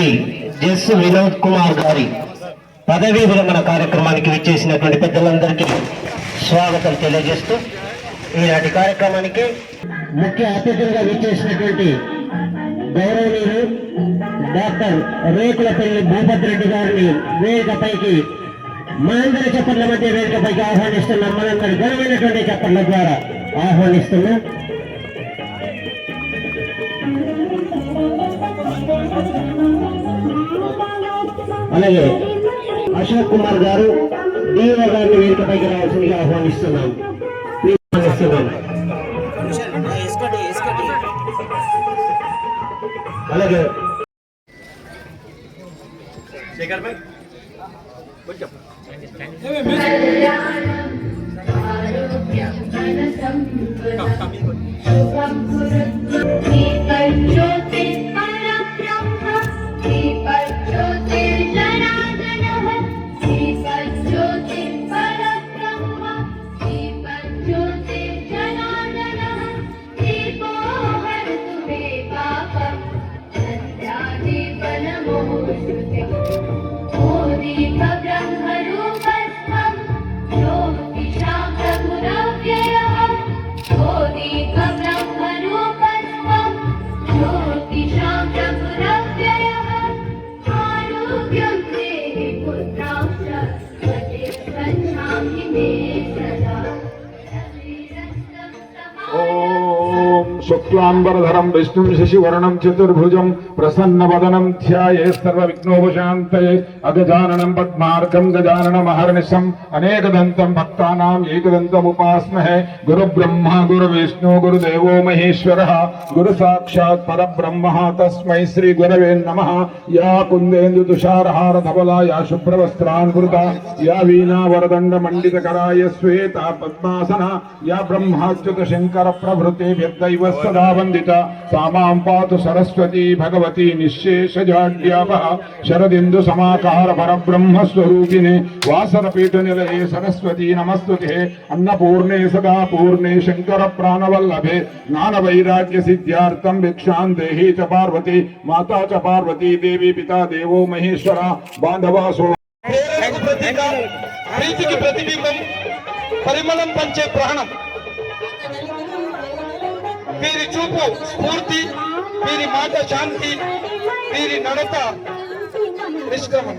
Shri yes Vinod Kumar గారి పదవీ విరమణ కార్యక్రమానికి విచ్చేసినటువంటి పెద్దలందరికీ స్వాగతం తెలియజేస్తూ ఈనాటి కార్యక్రమానికి ముఖ్య అతిథులుగా విచ్చేసినటువంటి గౌరవనీయులు డాక్టర్ రేకులపల్లి భూపతిరెడ్డి గారిని వేదికపైకి మనందరి చప్పట్ల మధ్య వేదికపైకి ఆహ్వానిస్తున్న మనందరి ఘనమైనటువంటి చప్పట్ల ద్వారా ఆహ్వానిస్తున్నాం. అలాగే అశోక్ కుమార్ గారు డిఓ గారిని వేదికపైకి రావాల్సిందిగా ఆహ్వానిస్తున్నాం. అలాగే శుక్లాంబరధరం విష్ణుం శశివర్ణం చతుర్భుజం ప్రసన్నవదనం ధ్యాయే సర్వవిఘ్నోపశాంతయే అగజాననం పద్మార్కం గజాననమహర్నిశం అనేకదంతం భక్తానాం ఏకదంతముపాస్మహే గురు బ్రహ్మ గురు విష్ణు గురుదేవో మహేశ్వర గురు సాక్షాత్ పరబ్రహ్మ తస్మై శ్రీ గురవే నమ యా కుందేందు తుషారహార ధవలా యా శుభ్రవస్త్రాన్కృత యా వీణా వరదండ మండిత కరాయ శ్వేత పద్మాసన యా బ్రహ్మాచ్యుత శంకర ప్రభృతి వ్యర్థైవ సదా వందిత సామాం పాతు సరస్వతీ భగవతి నిశేషజాడ్యాప శరదిందు సమాకార పరబ్రహ్మ వాసరపీఠ నిలయే సరస్వతీ నమస్తుతే అన్నపూర్ణే సదా పూర్ణే శంకర ప్రాణవల్లభే జ్ఞాన వైరాగ్య సిద్ధ్యార్థం భిక్షాం దేహీ చ పార్వతి మాతా చ పార్వతీ దేవి పితా దేవో మహేశ్వర బాంధవాసో ప్రీతికి ప్రతిబింబం పరిమళం పంచే ప్రాణం వీరి చూపు స్ఫూర్తి వీరి మాట శాంతి వీరి నడత నిష్క్రమం.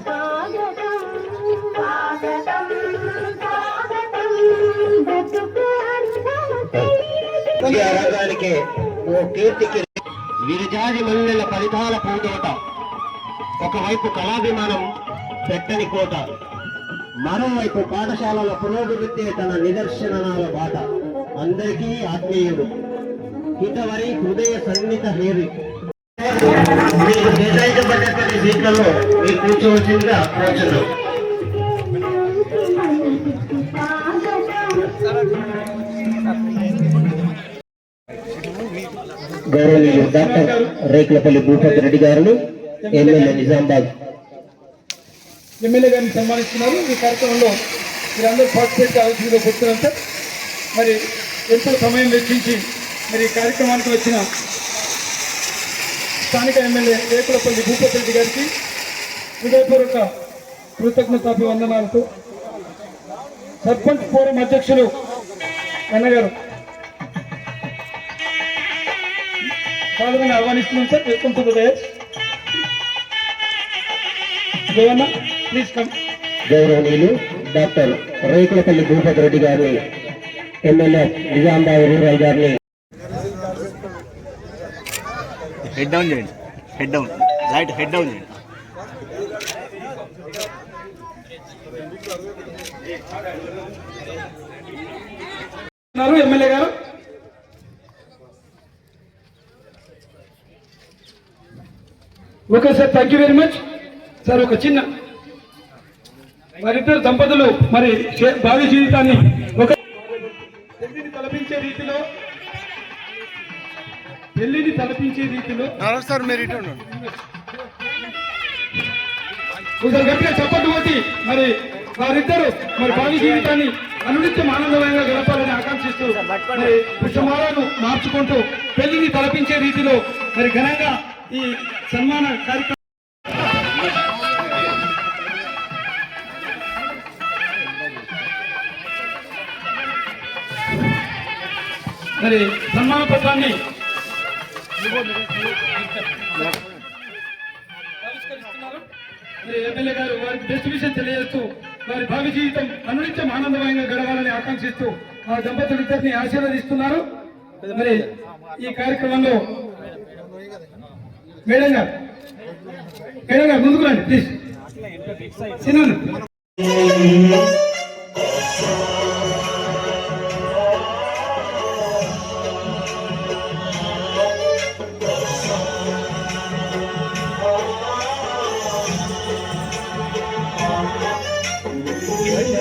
ఈ ఓ కీర్తికి విరిజాజి మల్లెల ఫలితాల పూతోట ఒకవైపు కళాభిమానం పెట్టని కోట మరోవైపు పాఠశాలల పురోభివృద్ధి తన నిదర్శనాల బాట. అందరికీ ఆత్మీయుడు. హితవరి హృదయ సన్నిహిత హేరి మీకు కేటాయించబడినటువంటి సీట్లలో మీరు కూర్చోవలసిందిగా కోరుచున్నాం. గౌరవనీయులు డాక్టర్ రేకులపల్లి భూపతి రెడ్డి గారిని ఎమ్మెల్యే నిజామాబాద్. ఎమ్మెల్యే గారిని సన్మానిస్తున్నారు. ఈ కార్యక్రమంలో మీరందరూ పార్టిసిపేట్ కావాల్సిందిగా కూర్చున్నాం సార్. మరి ఎంతో సమయం వెచ్చించి మరి ఈ కార్యక్రమానికి వచ్చిన స్థానిక ఎమ్మెల్యే రేకులపల్లి భూపతి రెడ్డి గారికి హృదయపూర్వక కృతజ్ఞతాభి వందనాలతో సర్పంచ్ ఫోరం అధ్యక్షులు అన్నగారు సాధారణ ఆహ్వానిస్తున్నాం sir. Welcome to Devanna please come గౌరవనీయులు డాక్టర్ రేకులపల్లి భూపతి రెడ్డి గారిని ఎమ్మెల్యే నిజామాబాద్ రూరల్ గారిని హెడ్ డౌన్ చేయండి. Head down light head down చేయండి. ఎమ్మెల్యే గారు? Okay sir thank you very much sir ఒక చిన్న వారిద్దరు దంపతులు మరి భావి జీవితాన్ని ఒక తలపించే రీతిలో పెళ్ళిని తలపించే రీతిలో సార్ మీరు ఇటు. కొంచెం గట్టిగా చప్పట్లు కొట్టి మరి వారిద్దరు మరి భావి జీవితాన్ని అనునిత్యం ఆనందమయంగా గడపాలని ఆకాంక్షిస్తూ మరి పుష్పమాలను మార్చుకుంటూ పెళ్ళిని తలపించే రీతిలో మరి ఘనంగా ఈ సన్మాన కార్యక్రమం మరి సన్మాన పత్రాన్ని ఎమ్మెల్యే గారు వారికి బెస్ట్ విషయం తెలియజేస్తూ వారి భావి జీవితం అనునిత్యం ఆనందమయంగా గడవాలని ఆకాంక్షిస్తూ ఆ దంపతులిద్దరిని ఆశీర్వదిస్తున్నారు. మరి ఈ కార్యక్రమంలో మేడం గారు మేడం గారు ముందుకు రండి ప్లీజ్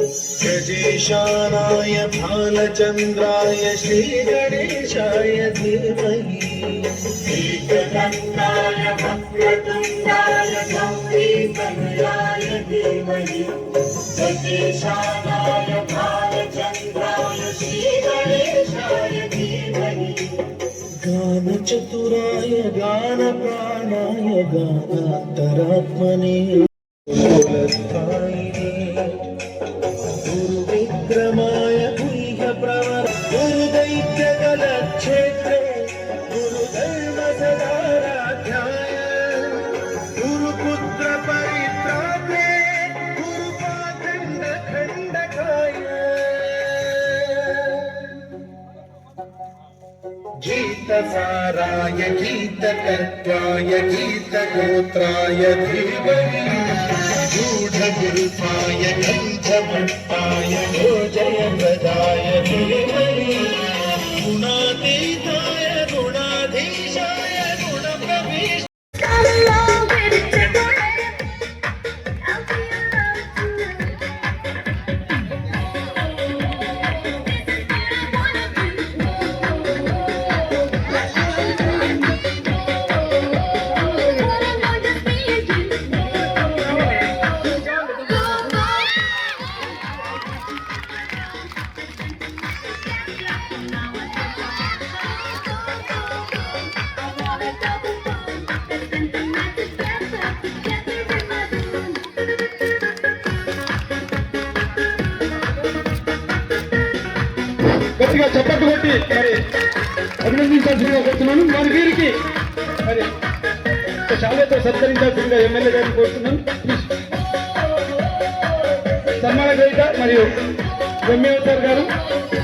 गजेशानाय भालचन्द्राय श्रीगणेशाय धीमहि। एकदन्ताय वक्रतुण्डाय गौरीतनयाय धीमहि। गजेशानाय भालचन्द्राय श्रीगणेशाय धीमहि। गानचतुराय गानप्राणाय गानान्तरात्मने गीतगोत्राय धीमहि సన్మాన గ్రహీత మరియు బ్రహ్మేవతార్ గారు.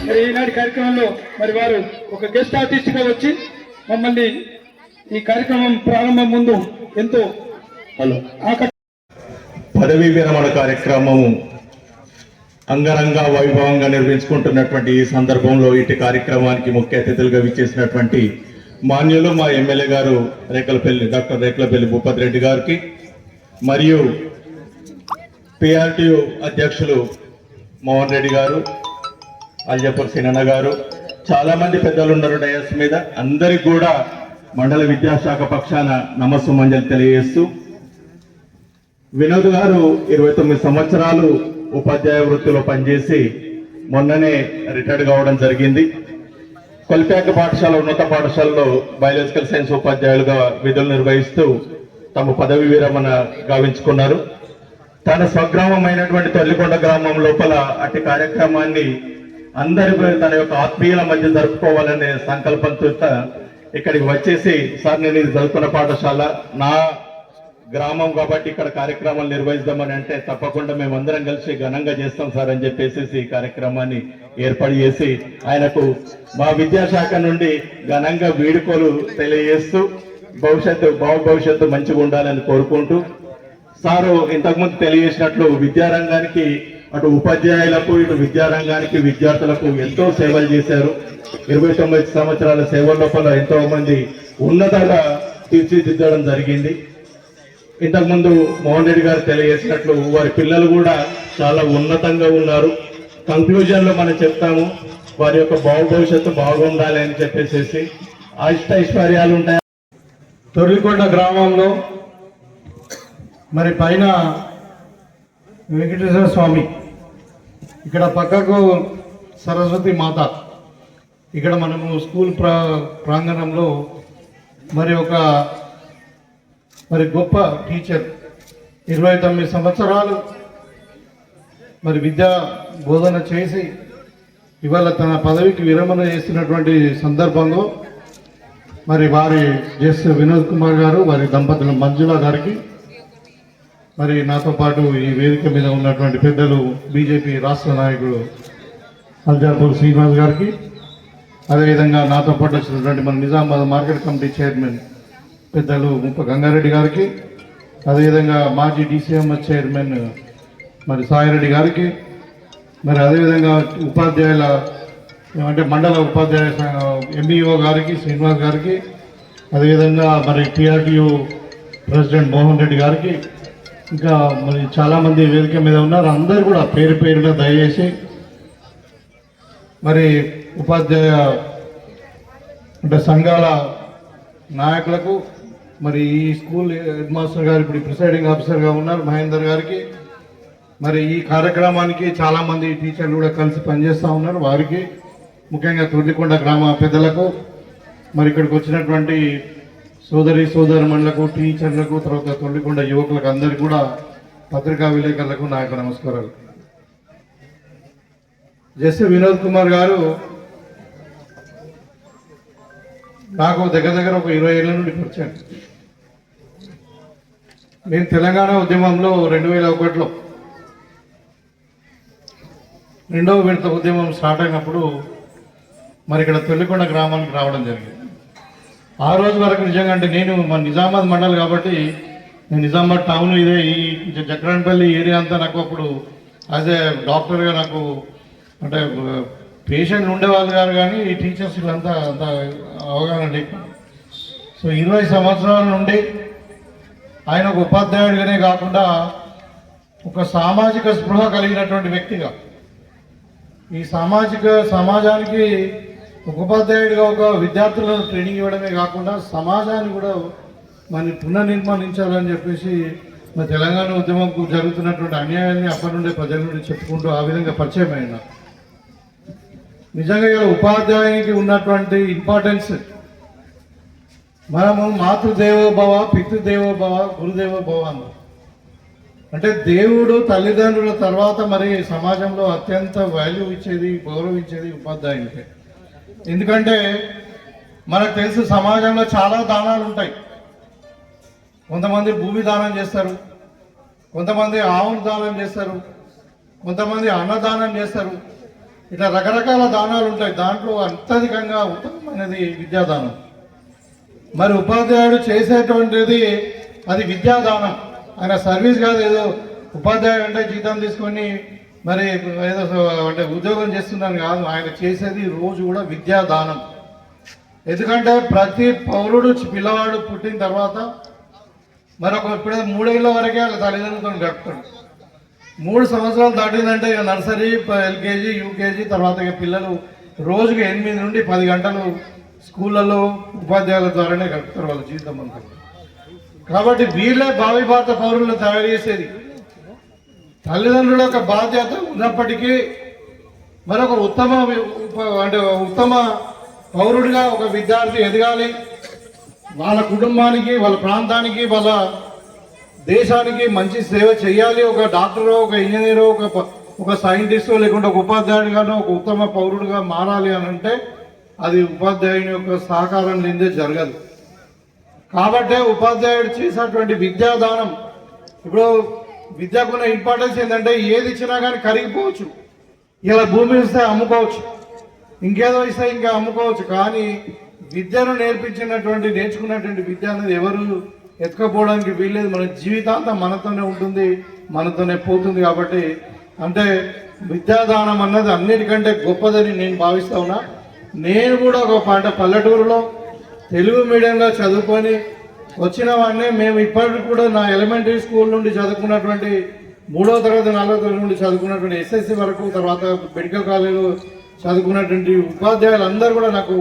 మరి ఈనాటి కార్యక్రమంలో మరి వారు ఒక గెస్ట్ ఆర్టిస్ట్గా వచ్చి మమ్మల్ని ఈ కార్యక్రమం ప్రారంభం ముందు ఎంతో హలో. పదవీ విరమణ కార్యక్రమము అంగరంగ వైభవంగా నిర్వహించుకుంటున్నటువంటి ఈ సందర్భంలో ఇటు కార్యక్రమానికి ముఖ్య అతిథులుగా విచ్చేసినటువంటి మాన్యులు మా ఎమ్మెల్యే గారు రేకలపల్లి డాక్టర్ రేకలపల్లి భూపతి రెడ్డి గారికి మరియు పిఆర్టీయు అధ్యక్షులు మోహన్ రెడ్డి గారు అల్జపూర్ సినన్న గారు చాలా మంది పెద్దలు ఉన్నారు డయస్ మీద. అందరికి కూడా మండల విద్యాశాఖ పక్షాన నమస్సు మంజలు తెలియజేస్తూ వినోద్ గారు ఇరవై తొమ్మిది సంవత్సరాలు ఉపాధ్యాయ వృత్తిలో పనిచేసి మొన్ననే రిటైర్డ్ కావడం జరిగింది. కొల్పాక పాఠశాల ఉన్నత పాఠశాలలో బయాలజికల్ సైన్స్ ఉపాధ్యాయులుగా విధులు నిర్వహిస్తూ తమ పదవి విరమణ గావించుకున్నారు. తన స్వగ్రామమైనటువంటి తల్లికొండ గ్రామం లోపల అటు కార్యక్రమాన్ని అందరి తన యొక్క ఆత్మీయుల మధ్య జరుపుకోవాలనే సంకల్పంతో ఇక్కడికి వచ్చేసి సార్ నేను ఇది చదువుకున్న పాఠశాల. నా గ్రామం కాబట్టి ఇక్కడ కార్యక్రమాలు నిర్వహిద్దామని అంటే తప్పకుండా మేమందరం కలిసి ఘనంగా చేస్తాం సార్ అని చెప్పేసి ఈ కార్యక్రమాన్ని ఏర్పాటు చేసి ఆయనకు మా విద్యాశాఖ నుండి ఘనంగా వీడుకోలు తెలియజేస్తూ భవిష్యత్తు బాగు భవిష్యత్తు మంచిగా ఉండాలని కోరుకుంటూ సారు ఇంతకుముందు తెలియజేసినట్లు విద్యారంగానికి అటు ఉపాధ్యాయులకు ఇటు విద్యారంగానికి విద్యార్థులకు ఎంతో సేవలు చేశారు. ఇరవై తొమ్మిది సంవత్సరాల సేవల లోపల ఎంతో మంది ఉన్నతంగా తీర్చిదిద్దడం జరిగింది. ఇంతకుముందు మోహన్ రెడ్డి గారు తెలియజేసినట్లు వారి పిల్లలు కూడా చాలా ఉన్నతంగా ఉన్నారు. కంక్లూజన్లో మనం చెప్తాము వారి యొక్క బాగు భవిష్యత్తు బాగుండాలి అని చెప్పేసి అష్ట ఐశ్వర్యాలు ఉంటాయి తొర్లికొండ గ్రామంలో మరి పైన వెంకటేశ్వర స్వామి ఇక్కడ పక్కకు సరస్వతి మాత. ఇక్కడ మనము స్కూల్ ప్రా ప్రాంగణంలో మరి ఒక మరి గొప్ప టీచర్ ఇరవై తొమ్మిది సంవత్సరాలు మరి విద్యా బోధన చేసి ఇవాళ తన పదవికి విరమణ చేస్తున్నటువంటి సందర్భంలో మరి వారి ఎస్ వినోద్ కుమార్ గారు వారి దంపతులు మంజుల గారికి మరి నాతో పాటు ఈ వేదిక మీద ఉన్నటువంటి పెద్దలు బీజేపీ రాష్ట్ర నాయకుడు అల్జాపూర్ శ్రీనివాస్ గారికి అదేవిధంగా నాతో పాటు వచ్చినటువంటి మన నిజామాబాద్ మార్కెట్ కమిటీ చైర్మన్ పెద్దలు ముప్ప గంగారెడ్డి గారికి అదేవిధంగా మాజీ డీసీఎంఎస్ చైర్మన్ మరి సాయిరెడ్డి గారికి మరి అదేవిధంగా ఉపాధ్యాయుల ఏమంటే మండల ఉపాధ్యాయ ఎంఈఓ గారికి శ్రీనివాస్ గారికి అదేవిధంగా మరి టీఆర్టీయూ ప్రెసిడెంట్ మోహన్ రెడ్డి గారికి ఇంకా మరి చాలామంది వేదిక మీద ఉన్నారు. అందరూ కూడా పేరు పేరున దయచేసి మరి ఉపాధ్యాయ అంటే సంఘాల నాయకులకు మరి ఈ స్కూల్ హెడ్ మాస్టర్ గారు ఇప్పుడు ప్రిసైడింగ్ ఆఫీసర్గా ఉన్నారు మహేందర్ గారికి. మరి ఈ కార్యక్రమానికి చాలామంది టీచర్లు కూడా కలిసి పనిచేస్తూ ఉన్నారు. వారికి ముఖ్యంగా తొర్లికొండ గ్రామ పెద్దలకు మరి ఇక్కడికి వచ్చినటువంటి సోదరి సోదరుమణులకు టీచర్లకు తర్వాత తొల్లికొండ యువకులకు అందరికీ కూడా పత్రికా విలేకరులకు నా యొక్క నమస్కారాలు. జస్ వినోద్ కుమార్ గారు నాకు దగ్గర దగ్గర ఒక ఇరవై ఏళ్ళ నుండి పరిచయం. నేను తెలంగాణ ఉద్యమంలో రెండు వేల ఒకటిలో రెండవ విడత ఉద్యమం స్టార్ట్ అయినప్పుడు మరి ఇక్కడ తొల్లికొండ గ్రామానికి రావడం జరిగింది. ఆ రోజు వరకు నిజంగా అంటే నేను మన నిజామాబాద్ మండల్ కాబట్టి నేను నిజామాబాద్ టౌన్ ఇదే ఈ జక్రాన్పల్లి ఏరియా అంతా నాకు అప్పుడు యాజ్ ఏ డాక్టర్గా నాకు అంటే పేషెంట్లు ఉండేవాళ్ళు గారు కానీ ఈ టీచర్స్ వీళ్ళంతా అంత అవగాహన లేకుండా. సో ఇరవై సంవత్సరాల నుండి ఆయన ఒక ఉపాధ్యాయుడిగానే కాకుండా ఒక సామాజిక స్పృహ కలిగినటువంటి వ్యక్తిగా. ఈ సామాజిక సమాజానికి ఉపాధ్యాయుడిగా ఒక విద్యార్థులను ట్రైనింగ్ ఇవ్వడమే కాకుండా సమాజాన్ని కూడా మరి పునర్నిర్మాణించాలని చెప్పేసి మన తెలంగాణ ఉద్యమంకు జరుగుతున్నటువంటి అన్యాయాన్ని అప్పటి నుండి ప్రజల నుండి చెప్పుకుంటూ ఆ విధంగా పరిచయం అయినా. నిజంగా ఇలా ఉపాధ్యాయునికి ఉన్నటువంటి ఇంపార్టెన్స్ మనము మాతృదేవోభవ పితృదేవోభవ గురుదేవోభవ అన్నాం. అంటే దేవుడు తల్లిదండ్రుల తర్వాత మరి సమాజంలో అత్యంత వాల్యూ ఇచ్చేది గౌరవించేది ఉపాధ్యాయునికే. ఎందుకంటే మనకు తెలుసు సమాజంలో చాలా దానాలు ఉంటాయి. కొంతమంది భూమి దానం చేస్తారు కొంతమంది ఆవును దానం చేస్తారు కొంతమంది అన్నదానం చేస్తారు. ఇట్లా రకరకాల దానాలు ఉంటాయి. దాంట్లో అత్యధికంగా ఉత్తమమైనది విద్యాదానం. మరి ఉపాధ్యాయుడు చేసేటువంటిది అది విద్యాదానం. ఆయన సర్వీస్ కాదు ఏదో ఉపాధ్యాయుడు అంటే జీతం తీసుకొని మరి ఏదో అంటే ఉద్యోగం చేస్తున్నాను కాదు ఆయన చేసేది రోజు కూడా విద్యాదానం. ఎందుకంటే ప్రతి పౌరుడు పిల్లవాడు పుట్టిన తర్వాత మరొక ఇప్పుడే మూడేళ్ళ వరకే వాళ్ళ తల్లిదండ్రులతో గడుపుతాడు. మూడు సంవత్సరాలు దాటిందంటే ఇక నర్సరీ ఎల్కేజీ యూకేజీ తర్వాత ఇక పిల్లలు రోజుకి ఎనిమిది నుండి పది గంటలు స్కూళ్ళలో ఉపాధ్యాయుల ద్వారానే గడుపుతారు వాళ్ళ జీవితం అంతా. కాబట్టి వీళ్ళే భావి భారత పౌరులను తయారు చేసేది. తల్లిదండ్రుల యొక్క బాధ్యత ఉన్నప్పటికీ మరొక ఉత్తమ ఉప- అంటే ఉత్తమ పౌరుడిగా ఒక విద్యార్థి ఎదగాలి. వాళ్ళ కుటుంబానికి వాళ్ళ ప్రాంతానికి వాళ్ళ దేశానికి మంచి సేవ చేయాలి. ఒక డాక్టర్ ఒక ఇంజనీర్ ఒక ఒక సైంటిస్ట్ లేకుంటే ఒక ఉపాధ్యాయుడిగానో ఒక ఉత్తమ పౌరుడిగా మారాలి అని అంటే అది ఉపాధ్యాయుని యొక్క సహకారం లేదే జరగదు. కాబట్టే ఉపాధ్యాయుడు చేసినటువంటి విద్యాదానం ఇప్పుడు విద్యకున్న ఇంపార్టెన్స్ ఏంటంటే ఏది ఇచ్చినా కానీ కరిగిపోవచ్చు. ఇలా భూమి ఇస్తే అమ్ముకోవచ్చు. ఇంకేదో ఇస్తే ఇంకా అమ్ముకోవచ్చు. కానీ విద్యను నేర్పించినటువంటి నేర్చుకున్నటువంటి విద్య అనేది ఎవరు ఎత్తుకపోవడానికి వీల్లేదు. మన జీవితాంతం మనతోనే ఉంటుంది మనతోనే పోతుంది కాబట్టి అంటే విద్యాదానం అన్నది అన్నిటికంటే గొప్పదని నేను భావిస్తా ఉన్నా. నేను కూడా ఒక పాట పల్లెటూరులో తెలుగు మీడియంలో చదువుకొని వచ్చిన వాడినే మేము ఇప్పటికి కూడా నా ఎలిమెంటరీ స్కూల్ నుండి చదువుకున్నటువంటి మూడో తరగతి నాలుగో తరగతి నుండి చదువుకున్నటువంటి ఎస్ఎస్సి వరకు తర్వాత మెడికల్ కాలేజీలో చదువుకున్నటువంటి ఉపాధ్యాయులు అందరూ కూడా నాకు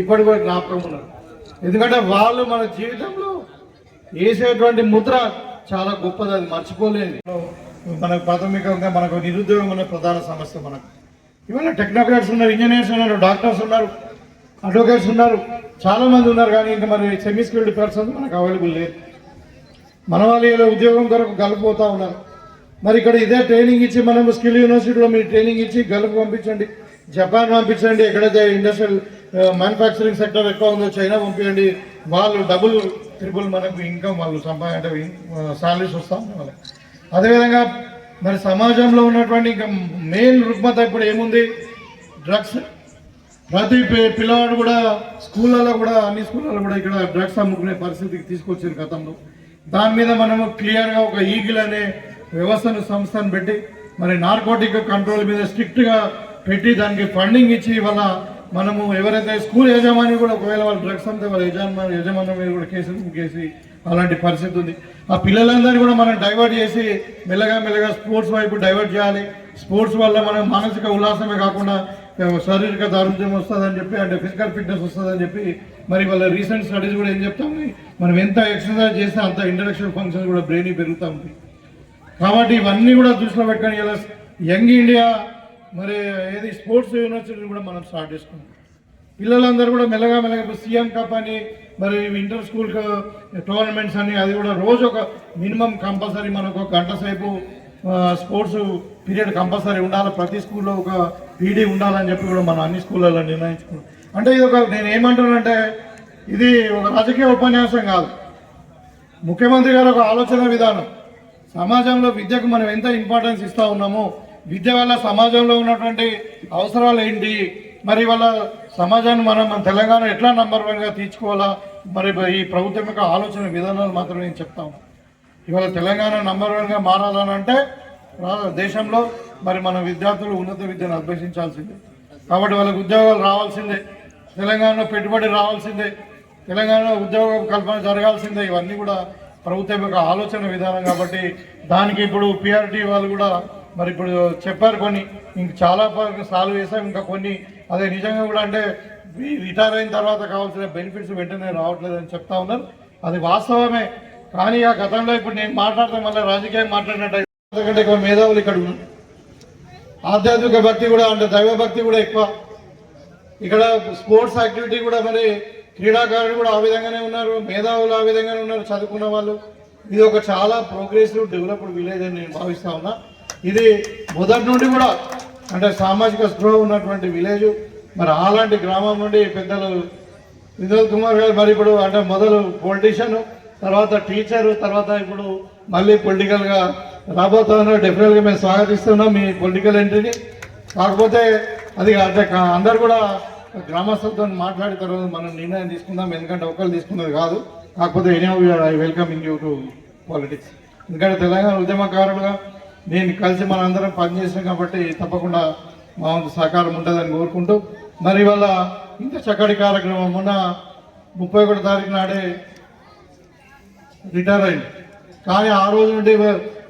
ఇప్పటికి కూడా జ్ఞాపకం ఉన్నారు. ఎందుకంటే వాళ్ళు మన జీవితంలో వేసేటువంటి ముద్ర చాలా గొప్పది అది మర్చిపోలేని. మనకు ప్రాథమికంగా మనకు నిరుద్యోగం అనే ప్రధాన సమస్య మనకు. ఇవాళ టెక్నోక్రాట్స్ ఉన్నారు ఇంజనీర్స్ ఉన్నారు డాక్టర్స్ ఉన్నారు. అడ్వకేట్స్ ఉన్నారు. చాలామంది ఉన్నారు కానీ ఇంకా మరి సెమీ స్కిల్డ్ పర్సన్స్ మనకు అవైలబుల్ లేదు. మన వాళ్ళు ఉద్యోగం కొరకు గలిపోతూ ఉన్నారు. మరి ఇక్కడ ఇదే ట్రైనింగ్ ఇచ్చి మనం స్కిల్ యూనివర్సిటీలో మీరు ట్రైనింగ్ ఇచ్చి గల్ఫ్ పంపించండి. జపాన్ పంపించండి. ఎక్కడైతే ఇండస్ట్రియల్ మ్యానుఫ్యాక్చరింగ్ సెక్టర్ ఎక్కువ ఉందో చైనా పంపించండి. వాళ్ళు డబుల్ త్రిబుల్ మనకు ఇన్కమ్ వాళ్ళు సంపా అంటే శాలరీస్ వస్తూ ఉంటాయి వాళ్ళకి. అదేవిధంగా మరి సమాజంలో ఉన్నటువంటి ఇంకా మెయిన్ రుగ్మత ఇప్పుడు ఏముంది? డ్రగ్స్ ప్రతి పిల్లవాడు కూడా స్కూళ్ళలో కూడా అన్ని స్కూళ్ళలో కూడా ఇక్కడ డ్రగ్స్ అమ్ముకునే పరిస్థితికి తీసుకొచ్చారు గతంలో. దాని మీద మనము క్లియర్గా ఒక ఈగిల్ అనే వ్యవస్థను సంస్థను పెట్టి మరి నార్కోటిక్ కంట్రోల్ మీద స్ట్రిక్ట్గా పెట్టి దానికి ఫండింగ్ ఇచ్చి వల్ల మనము ఎవరైతే స్కూల్ యజమాని కూడా ఒకవేళ వాళ్ళు డ్రగ్స్ అమ్మితే వాళ్ళ యజమాని యజమాని మీద కూడా కేసులు కేసి అలాంటి పరిస్థితి ఉంది. ఆ పిల్లలందరినీ కూడా మనం డైవర్ట్ చేసి మెల్లగా మెల్లగా స్పోర్ట్స్ వైపు డైవర్ట్ చేయాలి. స్పోర్ట్స్ వల్ల మనం మానసిక ఉల్లాసమే కాకుండా శారీరక దారుణ్యం వస్తుందని చెప్పి అంటే ఫిజికల్ ఫిట్నెస్ వస్తుందని చెప్పి మరి వాళ్ళ రీసెంట్ స్టడీస్ కూడా ఏం చెప్తాము మనం ఎంత ఎక్సర్సైజ్ చేస్తే అంత ఇంటలెక్చువల్ ఫంక్షన్ కూడా బ్రెయిన్ పెరుగుతూ ఉంది కాబట్టి ఇవన్నీ కూడా దృష్టిలో పెట్టుకొని ఇలా యంగ్ ఇండియా మరి ఏది స్పోర్ట్స్ యూనివర్సిటీ కూడా మనం స్టార్ట్ చేసుకున్నాం పిల్లలందరూ కూడా మెల్లగా మెల్లగా ఇప్పుడు సీఎం కప్ అని మరి ఇంటర్ స్కూల్ టోర్నమెంట్స్ అని అది కూడా రోజు ఒక మినిమం కంపల్సరీ మనకు ఒక గంట సేపు స్పోర్ట్స్ పీరియడ్ కంపల్సరీ ఉండాలి. ప్రతి స్కూల్లో ఒక పీడీ ఉండాలని చెప్పి కూడా మనం అన్ని స్కూళ్ళలో నిర్ణయించుకున్నాం. అంటే ఇది ఒక నేను ఏమంటున్నానంటే ఇది ఒక రాజకీయ ఉపన్యాసం కాదు. ముఖ్యమంత్రి గారు ఒక ఆలోచన విధానం. సమాజంలో విద్యకు మనం ఎంత ఇంపార్టెన్స్ ఇస్తూ ఉన్నామో విద్య వల్ల సమాజంలో ఉన్నటువంటి అవసరాలు ఏంటి మరి వాళ్ళ సమాజాన్ని మనం మన తెలంగాణ ఎట్లా నంబర్ వన్గా తీర్చుకోవాలా మరి ఈ ప్రభుత్వం యొక్క ఆలోచన విధానాలు మాత్రం నేను చెప్తాను ఇవాళ తెలంగాణ నంబర్ వన్గా మారాలని అంటే దేశంలో మరి మన విద్యార్థులు ఉన్నత విద్యను అభ్యసించాల్సిందే. కాబట్టి వాళ్ళకి ఉద్యోగాలు రావాల్సిందే. తెలంగాణలో పెట్టుబడి రావాల్సిందే. తెలంగాణలో ఉద్యోగ కల్పన జరగాల్సిందే. ఇవన్నీ కూడా ప్రభుత్వం యొక్క ఆలోచన విధానం కాబట్టి దానికి ఇప్పుడు పిఆర్టీ వాళ్ళు కూడా మరి ఇప్పుడు చెప్పారు కొన్ని. ఇంక చాలా వరకు సాల్వ్ చేసాం ఇంకా కొన్ని. అదే నిజంగా కూడా అంటే రిటైర్ అయిన తర్వాత కావాల్సిన బెనిఫిట్స్ వెంటనే రావట్లేదు అని చెప్తా ఉన్నారు. అది వాస్తవమే. కానీ ఆ గతంలో ఇప్పుడు నేను మాట్లాడితే మళ్ళీ రాజకీయం మాట్లాడినట్టు అంతకంటే ఎక్కువ మేధావులు ఇక్కడ ఉన్నారు ఆధ్యాత్మిక భక్తి కూడా అంటే దైవ భక్తి కూడా ఎక్కువ. ఇక్కడ స్పోర్ట్స్ యాక్టివిటీ కూడా మరి క్రీడాకారులు కూడా ఆ విధంగానే ఉన్నారు మేధావులు ఆ విధంగానే ఉన్నారు చదువుకున్న వాళ్ళు. ఇది ఒక చాలా ప్రోగ్రెసివ్ డెవలప్డ్ విలేజ్ అని నేను భావిస్తా ఉన్నా. ఇది మొదటి నుండి కూడా అంటే సామాజిక స్పృహ ఉన్నటువంటి విలేజ్. మరి అలాంటి గ్రామం నుండి పెద్దలు వినోద్ కుమార్ గారు మరి ఇప్పుడు అంటే మొదలు పొలిటీషియన్ తర్వాత టీచర్ తర్వాత ఇప్పుడు మళ్ళీ పొలిటికల్గా రాబోతున్నారు డెఫినెట్గా మేము స్వాగతిస్తున్నాం మీ పొలిటికల్ ఎంట్రీని కాకపోతే అది అంటే కా- అందరు కూడా గ్రామస్తులతో మాట్లాడిన తర్వాత మనం నిర్ణయం తీసుకుందాం. ఎందుకంటే ఒకళ్ళు తీసుకున్నది కాదు. కాకపోతే any I welcome in you to politics ఎందుకంటే తెలంగాణ ఉద్యమకారులుగా నేను కలిసి మనందరం పనిచేసాం కాబట్టి తప్పకుండా మా సహకారం ఉంటుందని కోరుకుంటూ మరి ఇవాళ ఇంత చక్కటి కార్యక్రమం మొన్న ముప్పై ఒకటో తారీఖు నాడే రిటైర్ అయింది. కానీ ఆ రోజు నుండి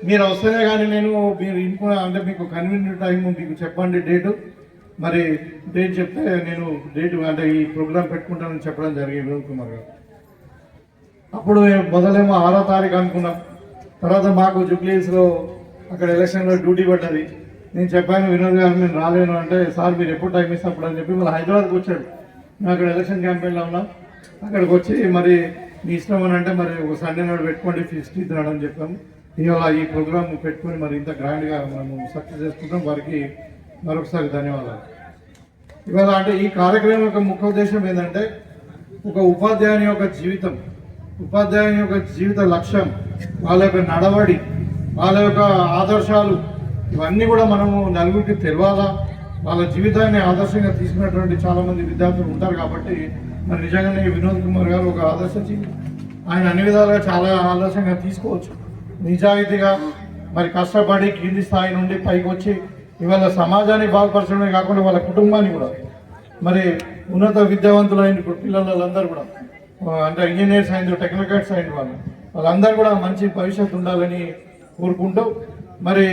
మీరు వస్తేనే కానీ నేను మీరు ఇంకో అంటే మీకు కన్వీనియంట్ టైం మీకు చెప్పండి డేటు మరి డేట్ చెప్తే నేను డేట్ అంటే ఈ ప్రోగ్రామ్ పెట్టుకుంటానని చెప్పడం జరిగింది వినోద్ కుమార్ గారు. అప్పుడు మొదలేమో ఆరో తారీఖు అనుకున్నాం. తర్వాత మాకు జూబ్లీస్లో అక్కడ ఎలక్షన్లో డ్యూటీ పడ్డది. నేను చెప్పాను వినోద్ గారు నేను రాలేను అంటే సార్ మీరు ఎప్పుడు టైం ఇస్తాడు అప్పుడు అని చెప్పి మళ్ళీ హైదరాబాద్కి వచ్చాడు మేము అక్కడ ఎలక్షన్ క్యాంపెయిన్లో ఉన్నాం. అక్కడికి వచ్చి మరి మీ ఇష్టం అని అంటే మరి ఒక సండే నాడు పెట్టుకోండి ఫిఫ్త్ ఇద్దరు అని చెప్పాము. ఇవాళ ఈ ప్రోగ్రామ్ పెట్టుకొని మరి ఇంత గ్రాండ్గా మనము సక్సెస్ చేసుకుంటాం. వారికి మరొకసారి ధన్యవాదాలు. ఇవాళ అంటే ఈ కార్యక్రమం యొక్క ముఖ్య ఉద్దేశం ఏంటంటే ఒక ఉపాధ్యాయుని యొక్క జీవితం ఉపాధ్యాయుని యొక్క జీవిత లక్ష్యం వాళ్ళ యొక్క నడవడి వాళ్ళ యొక్క ఆదర్శాలు ఇవన్నీ కూడా మనము నలుగురికి తెలవాలా? వాళ్ళ జీవితాన్ని ఆదర్శంగా తీసుకున్నటువంటి చాలామంది విద్యార్థులు ఉంటారు కాబట్టి మరి నిజంగానే వినోద్ కుమార్ గారు ఒక ఆదర్శ జీవి ఆయన అన్ని విధాలుగా చాలా ఆదర్శంగా తీసుకోవచ్చు. నిజాయితీగా మరి కష్టపడి కింది స్థాయి నుండి పైకి వచ్చి ఇవాళ సమాజాన్ని బాగుపరచడమే కాకుండా వాళ్ళ కుటుంబాన్ని కూడా. మరి ఉన్నత విద్యావంతులైన పిల్లలందరూ కూడా అంటే ఇంజనీర్స్ అయింది టెక్నికల్స్ అయింది వాళ్ళు వాళ్ళందరూ కూడా మంచి భవిష్యత్తు ఉండాలని కోరుకుంటూ మరి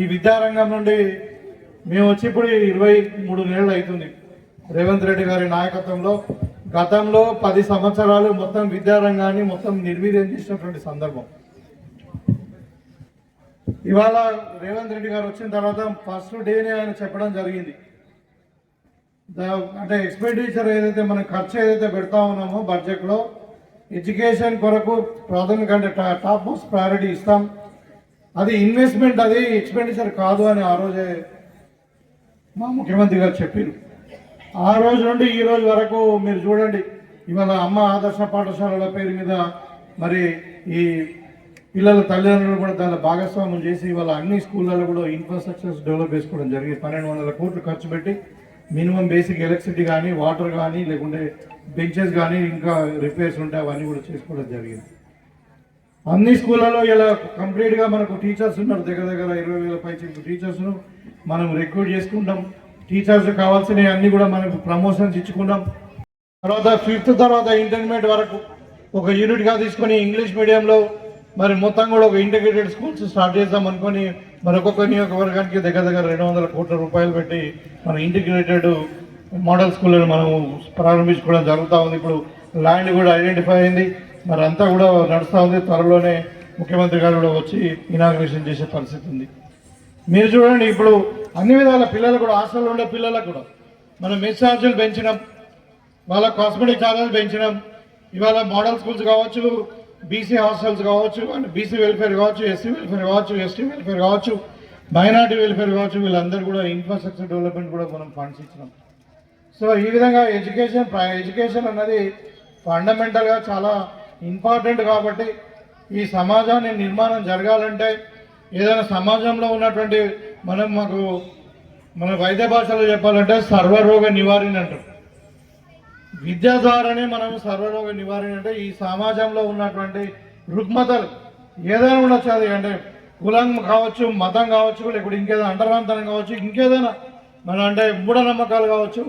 ఈ విద్యారంగం నుండి మేము వచ్చి ఇప్పుడు ఇరవై మూడు నెలలు అవుతుంది. రేవంత్ రెడ్డి గారి నాయకత్వంలో గతంలో పది సంవత్సరాలు మొత్తం విద్యారంగాన్ని మొత్తం నిర్వీర్యం చేసినటువంటి సందర్భం. ఇవాళ రేవంత్ రెడ్డి గారు వచ్చిన తర్వాత ఫస్ట్ డేనే ఆయన చెప్పడం జరిగింది. అంటే ఎక్స్పెండిచర్ ఏదైతే మనం ఖర్చు ఏదైతే పెడతా ఉన్నామో బడ్జెట్లో ఎడ్యుకేషన్ కొరకు ప్రాథమిక అంటే టా- టాప్ మోస్ట్ ప్రయారిటీ ఇస్తాం. అది ఇన్వెస్ట్మెంట్ అది ఎక్స్పెండిచర్ కాదు అని ఆ రోజే మా ముఖ్యమంత్రి గారు చెప్పారు. ఆ రోజు నుండి ఈ రోజు వరకు మీరు చూడండి ఇవాళ అమ్మ ఆదర్శ పాఠశాలల పేరు మీద మరి ఈ పిల్లల తల్లిదండ్రులు కూడా దానిలో భాగస్వామ్యం చేసి ఇవాళ అన్ని స్కూళ్ళలో కూడా ఇన్ఫ్రాస్ట్రక్చర్స్ డెవలప్ చేసుకోవడం జరిగింది. పన్నెండు వందల కోట్లు ఖర్చు పెట్టి మినిమం బేసిక్ ఎలక్ట్రిసిటీ కానీ వాటర్ కానీ లేకుంటే బెంచెస్ కానీ ఇంకా రిపేర్స్ ఉంటే అవన్నీ కూడా చేసుకోవడం జరిగింది. అన్ని స్కూళ్ళలో ఇలా కంప్లీట్గా మనకు టీచర్స్ ఉన్నారు. దగ్గర దగ్గర ఇరవై వేల పై టీచర్స్ను మనం రిక్రూట్ చేసుకుంటాం. టీచర్స్ కావాల్సినవి అన్నీ కూడా మనకు ప్రమోషన్స్ ఇచ్చుకున్నాం తర్వాత ఫిఫ్త్ తర్వాత ఇంటర్మీడియట్ వరకు ఒక యూనిట్గా తీసుకొని ఇంగ్లీష్ మీడియంలో మరి మొత్తం కూడా ఒక ఇంటిగ్రేటెడ్ స్కూల్స్ స్టార్ట్ చేద్దాం అనుకొని మరి ఒక్కొక్క నియోజకవర్గానికి దగ్గర దగ్గర రెండు వందల కోట్ల రూపాయలు పెట్టి మన ఇంటిగ్రేటెడ్ మోడల్ స్కూళ్ళను మనము ప్రారంభించుకోవడం జరుగుతూ ఉంది. ఇప్పుడు ల్యాండ్ కూడా ఐడెంటిఫై అయింది. మరి అంతా కూడా నడుస్తూ ఉంది. త్వరలోనే ముఖ్యమంత్రి గారు కూడా వచ్చి ఇనాగ్రేషన్ చేసే పరిస్థితి ఉంది. మీరు చూడండి ఇప్పుడు అన్ని విధాల పిల్లలు కూడా హాస్టల్లో ఉండే పిల్లలకు కూడా మనం మెస్ ఛార్జీలు పెంచినాం. వాళ్ళ కాస్మెటిక్ ఛార్జీలు పెంచినాం. ఇవాళ మోడల్ స్కూల్స్ కావచ్చు బీసీ హాస్టల్స్ కావచ్చు అండ్ బీసీ వెల్ఫేర్ కావచ్చు ఎస్సీ వెల్ఫేర్ కావచ్చు ఎస్టీ వెల్ఫేర్ కావచ్చు మైనార్టీ వెల్ఫేర్ కావచ్చు వీళ్ళందరూ కూడా ఇన్ఫ్రాస్ట్రక్చర్ డెవలప్మెంట్ కూడా మనం ఫండ్స్ ఇచ్చినాం. సో ఈ విధంగా ఎడ్యుకేషన్ ఎడ్యుకేషన్ అన్నది ఫండమెంటల్గా చాలా ఇంపార్టెంట్ కాబట్టి ఈ సమాజాన్ని నిర్మాణం జరగాలంటే ఏదైనా సమాజంలో ఉన్నటువంటి మనం మాకు మన వైద్య భాషలో చెప్పాలంటే సర్వరోగ నివారణ అంటారు. విద్య ద్వారానే మనం సర్వరోగ నివారణ అంటే ఈ సమాజంలో ఉన్నటువంటి రుగ్మతలు ఏదైనా ఉండొచ్చు అది అంటే కులం కావచ్చు మతం కావచ్చు లేకపోతే ఇంకేదైనా అంటరాంతరం కావచ్చు ఇంకేదైనా మన అంటే మూఢనమ్మకాలు కావచ్చు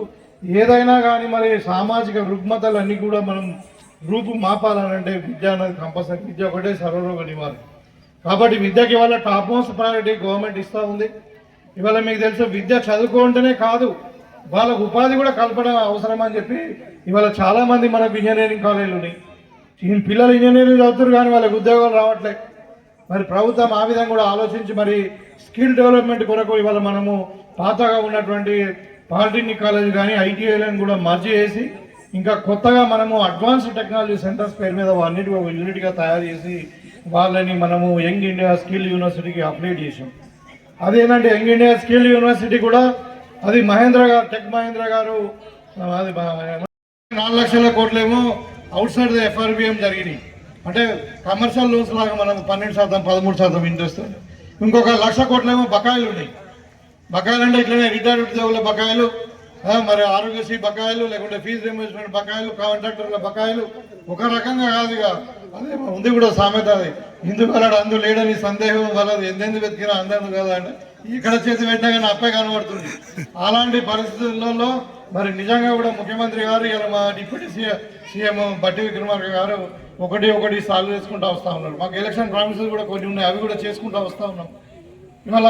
ఏదైనా కానీ మరి సామాజిక రుగ్మతలు అన్నీ కూడా మనం రూపు మాపాలనంటే విద్య అనేది కంపల్సరీ. విద్య ఒకటే సర్వరోగ నివారణ. కాబట్టి విద్యకి ఇవాళ టాప్ మోస్ట్ ప్రయారిటీ గవర్నమెంట్ ఇస్తూ ఉంది. ఇవాళ మీకు తెలుసు విద్య చదువుకుంటేనే కాదు వాళ్ళకు ఉపాధి కూడా కల్పడం అవసరం అని చెప్పి ఇవాళ చాలామంది మనకు ఇంజనీరింగ్ కాలేజీలు ఉన్నాయి ఈ పిల్లలు ఇంజనీరింగ్ చదువుతారు కానీ వాళ్ళకి ఉద్యోగాలు రావట్లేదు మరి ప్రభుత్వం ఆ విధంగా కూడా ఆలోచించి మరి స్కిల్ డెవలప్మెంట్ కొరకు ఇవాళ మనము పాతగా ఉన్నటువంటి పాలిటెక్నిక్ కాలేజ్ కానీ ఐటీఐలను కూడా మర్జీ చేసి ఇంకా కొత్తగా మనము అడ్వాన్స్ టెక్నాలజీ సెంటర్స్ పేరు మీద అన్నిటి ఒక యూనిట్గా తయారు చేసి వాళ్ళని మనము యంగ్ ఇండియా స్కిల్ యూనివర్సిటీకి అప్డేట్ చేసాం. అదేంటంటే యంగ్ ఇండియా స్కిల్ యూనివర్సిటీ కూడా అది మహేంద్ర గారు టెక్ మహేంద్ర గారు అది నాలుగు లక్షల కోట్లేమో అవుట్ సైడ్ ద ఎఫ్ఆర్బిఎం జరిగినాయి. అంటే కమర్షియల్ లోన్స్ లాగా మనం పన్నెండు శాతం పదమూడు శాతం ఇంట్రెస్ట్ ఇంకొక లక్ష కోట్లేమో బకాయిలు ఉన్నాయి. బకాయిలు అంటే ఇట్లనే రిటైర్డ్ ఉద్యోగుల బకాయిలు మరి ఆరోగ్యశ్రీ బకాయిలు లేకుంటే ఫీజు రియంబర్స్మెంట్ బకాయిలు కాంట్రాక్టర్ల బకాయిలు ఒక రకంగా కాదు ఇక. అదే ఉంది కూడా సామెత అది. ఇందుకు వెళ్ళాడు అందు లేడని సందేహం వల్ల ఎందెందు వెతికినా అందందు కదా అంటే ఇక్కడ చేతి పెట్టినా అప్పే కనబడుతుంది. అలాంటి పరిస్థితులలో మరి నిజంగా కూడా ముఖ్యమంత్రి గారు ఇలా మా డిప్యూటీ సీఎం సీఎం బట్టి విక్రమార్క గారు ఒకటి ఒకటి సాల్వ్ చేసుకుంటూ వస్తూ ఉన్నారు. మాకు ఎలక్షన్ ప్రామిసెస్ కూడా కొన్ని ఉన్నాయి అవి కూడా చేసుకుంటూ వస్తూ ఉన్నాం. ఇవాళ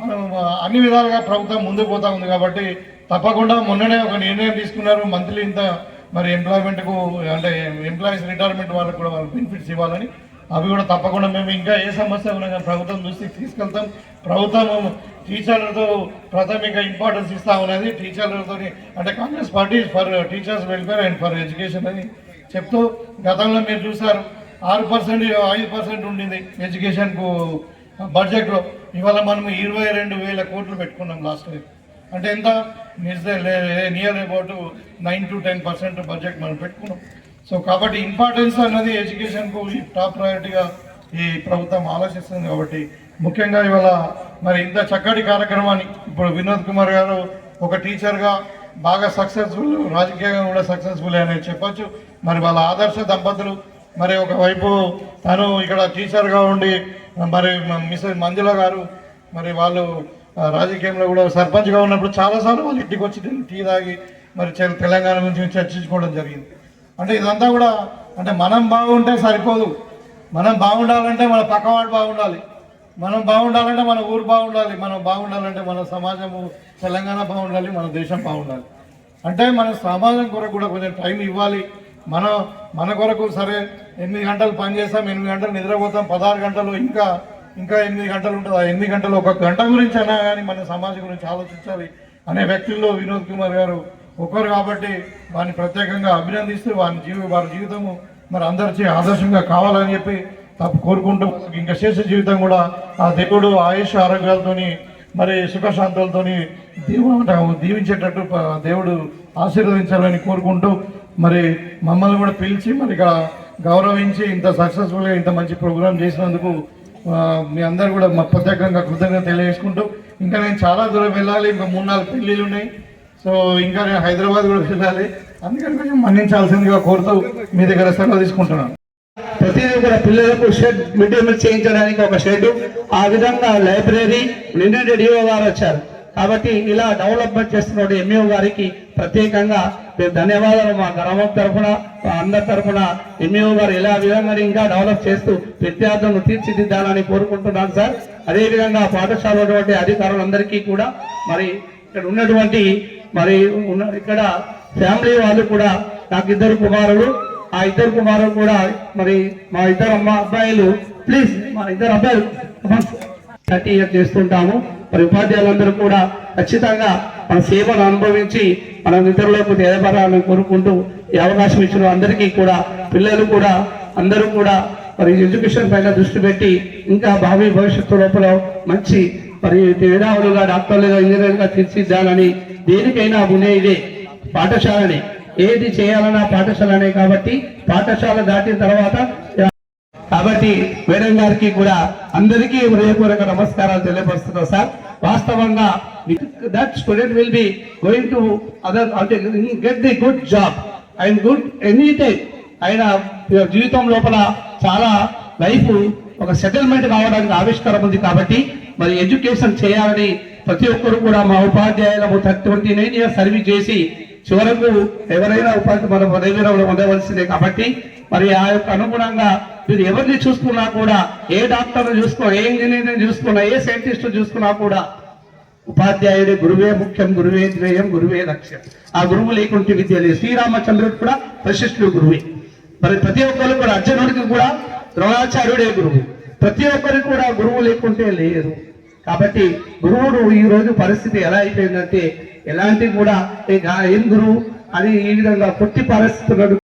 మనం అన్ని విధాలుగా ప్రభుత్వం ముందుకు పోతా ఉంది కాబట్టి తప్పకుండా మొన్ననే ఒక నిర్ణయం తీసుకున్నారు. మంత్లీ ఇంత మరి ఎంప్లాయ్మెంట్కు అంటే ఎంప్లాయీస్ రిటైర్మెంట్ వాళ్ళకు కూడా వాళ్ళకి బెనిఫిట్స్ ఇవ్వాలని అవి కూడా తప్పకుండా మేము ఇంకా ఏ సమస్య ఉన్నా కానీ ప్రభుత్వం దృష్టికి తీసుకెళ్తాం. ప్రభుత్వం టీచర్లతో ప్రాథమిక ఇంపార్టెన్స్ ఇస్తా ఉన్నది. టీచర్లతో అంటే Congress party for teachers welfare and for education అని చెప్తూ గతంలో మీరు చూసారు ఆరు పర్సెంట్ ఐదు పర్సెంట్ ఉండింది ఎడ్యుకేషన్కు బడ్జెట్లో ఇవాళ మనం ఇరవై రెండు వేల కోట్లు పెట్టుకున్నాం లాస్ట్ ఇయర్ అంటే ఎంత? Near about nine to ten percent budget మనం పెట్టుకున్నాం. సో కాబట్టి ఇంపార్టెన్స్ అన్నది ఎడ్యుకేషన్కు ఈ టాప్ ప్రయారిటీగా ఈ ప్రభుత్వం ఆలోచిస్తుంది కాబట్టి ముఖ్యంగా ఇవాళ మరి ఇంత చక్కటి కార్యక్రమాన్ని ఇప్పుడు వినోద్ కుమార్ గారు ఒక టీచర్గా బాగా సక్సెస్ఫుల్ రాజకీయంగా కూడా సక్సెస్ఫుల్ అని చెప్పొచ్చు. మరి వాళ్ళ ఆదర్శ దంపతులు మరి ఒకవైపు తను ఇక్కడ టీచర్గా ఉండి మరి మ- మంజుల గారు మరి వాళ్ళు రాజకీయంలో కూడా సర్పంచ్గా ఉన్నప్పుడు చాలాసార్లు వాళ్ళు ఇంటికి వచ్చి టీ తాగి మరి తెలంగాణ గురించి చర్చించుకోవడం జరిగింది. అంటే ఇదంతా కూడా అంటే మనం బాగుంటే సరిపోదు. మనం బాగుండాలంటే మన పక్కవాడు బాగుండాలి. మనం బాగుండాలంటే మన ఊరు బాగుండాలి. మనం బాగుండాలంటే మన సమాజము తెలంగాణ బాగుండాలి మన దేశం బాగుండాలి. అంటే మన సమాజం కొరకు కూడా కొంచెం టైం ఇవ్వాలి. మన మన కొరకు సరే ఎనిమిది గంటలు పని చేస్తాం ఎనిమిది గంటలు నిద్రపోతాం పదహారు గంటలు ఇంకా ఇంకా ఎనిమిది గంటలు ఉంటుంది. ఆ ఎనిమిది గంటలు ఒక గంట గురించి అయినా కానీ మన సమాజం గురించి ఆలోచించాలి అనే వ్యక్తుల్లో వినోద్ కుమార్ గారు ఒకరు కాబట్టి వారిని ప్రత్యేకంగా అభినందిస్తూ వారి జీవి వారి జీవితము మరి అందరిచే ఆదర్శంగా కావాలని చెప్పి తప్పు కోరుకుంటూ ఇంకా శేష జీవితం కూడా ఆ దేవుడు ఆయుష్ ఆరోగ్యాలతోని మరి సుఖశాంతులతోని దేవుడు దీవించేటట్టు దేవుడు ఆశీర్వదించాలని కోరుకుంటూ మరి మమ్మల్ని కూడా పిలిచి మరి ఇక గౌరవించి ఇంత సక్సెస్ఫుల్గా ఇంత మంచి ప్రోగ్రాం చేసినందుకు మీ అందరు కూడా మా ప్రత్యేకంగా కృతజ్ఞత తెలియజేసుకుంటూ ఇంకా నేను చాలా దూరం వెళ్ళాలి. ఇంకా మూడు నాలుగు పెళ్ళిళ్ళు ఉన్నాయి. సో ఇంకా నేను హైదరాబాద్ కూడా వెళ్ళాలి. అందుకని కొంచెం మన్నించాల్సిందిగా కోరుతూ మీ దగ్గర సెలవు తీసుకుంటున్నాను. ప్రతి దగ్గర పిల్లలకు షెడ్ మిడ్ డే మీల్ చేయించడానికి ఒక షెడ్ ఆ విధంగా లైబ్రరీ నిన్న డిఓ గారు వచ్చారు. కాబట్టి ఇలా డెవలప్మెంట్ చేస్తున్న ఎంఈఓ గారికి ప్రత్యేకంగా మేము ధన్యవాదాలు మా గ్రామం తరఫున అందరి తరఫున ఎంఈఓ గారు ఇలా విధంగా ఇంకా డెవలప్ చేస్తూ విద్యార్థులను తీర్చిదిద్దాలని కోరుకుంటున్నాను సార్. అదేవిధంగా పాఠశాల ఉన్నటువంటి అధికారులందరికీ కూడా మరి ఇక్కడ ఉన్నటువంటి మరి ఇక్కడ ఫ్యామిలీ వాళ్ళు కూడా నాకు ఇద్దరు కుమారులు ఆ ఇద్దరు కుమారులు కూడా మరి మా ఇద్దరు అమ్మ అబ్బాయిలు ప్లీజ్ మా ఇద్దరు అబ్బాయిలు థర్టీ ఇయర్ చేస్తుంటాము. మరి ఉపాధ్యాయులందరూ కూడా ఖచ్చితంగా మన సేవను అనుభవించి మన నిద్రలోకి ఎదపడాలని కోరుకుంటూ ఈ అవకాశం ఇచ్చిన అందరికీ కూడా పిల్లలు కూడా అందరూ కూడా మరి ఎడ్యుకేషన్ పైన దృష్టి పెట్టి ఇంకా భావి భవిష్యత్తు లోపల మంచి మరి మేధావులుగా డాక్టర్లుగా ఇంజనీర్గా తీర్చిద్దాలని దేనికైనా ఉనే ఇదే పాఠశాలని. ఏది చేయాలన్నా పాఠశాలనే కాబట్టి పాఠశాల దాటిన తర్వాత కాబట్టి మేడం గారికి కూడా అందరికీ హృదయపూర్వక నమస్కారాలు తెలియపరుస్తున్నాం సార్. వాస్తవంగా that student will be going to other అంటే get the good job and good any ఆయన జీవితం లోపల చాలా లైఫ్ ఒక సెటిల్మెంట్ కావడానికి ఆవిష్కారం ఉంది కాబట్టి మరి ఎడ్యుకేషన్ చేయాలని ప్రతి ఒక్కరు కూడా మా ఉపాధ్యాయులము ట్వంటీ నైన్ ఇయర్స్ సర్వీస్ చేసి చివరకు ఎవరైనా ఉపాధి మన పదవీలో ఉండవలసిందే కాబట్టి మరి ఆ యొక్క అనుగుణంగా మీరు ఎవరిని చూసుకున్నా కూడా ఏ డాక్టర్ని చూసుకున్నా ఏ ఇంజనీర్ని చూసుకున్నా ఏ సైంటిస్ట్ చూసుకున్నా కూడా ఉపాధ్యాయుడి గురువే ముఖ్యం గురువే ధ్యేయం గురువే లక్ష్యం. ఆ గురువు లేకుంటే విద్య లేదు. శ్రీరామచంద్రుడు కూడా వశిష్ఠుడు గురువే. మరి ప్రతి ఒక్కరు కూడా అర్జునుడికి కూడా ద్రోణాచార్యుడే గురువు. ప్రతి ఒక్కరికి కూడా గురువు లేకుంటే లేదు కాబట్టి గురువుడు ఈ రోజు పరిస్థితి ఎలా అయిపోయిందంటే ఎలాంటి కూడా ఏం గురువు? అని ఈ విధంగా కొట్టి పరిస్థితులను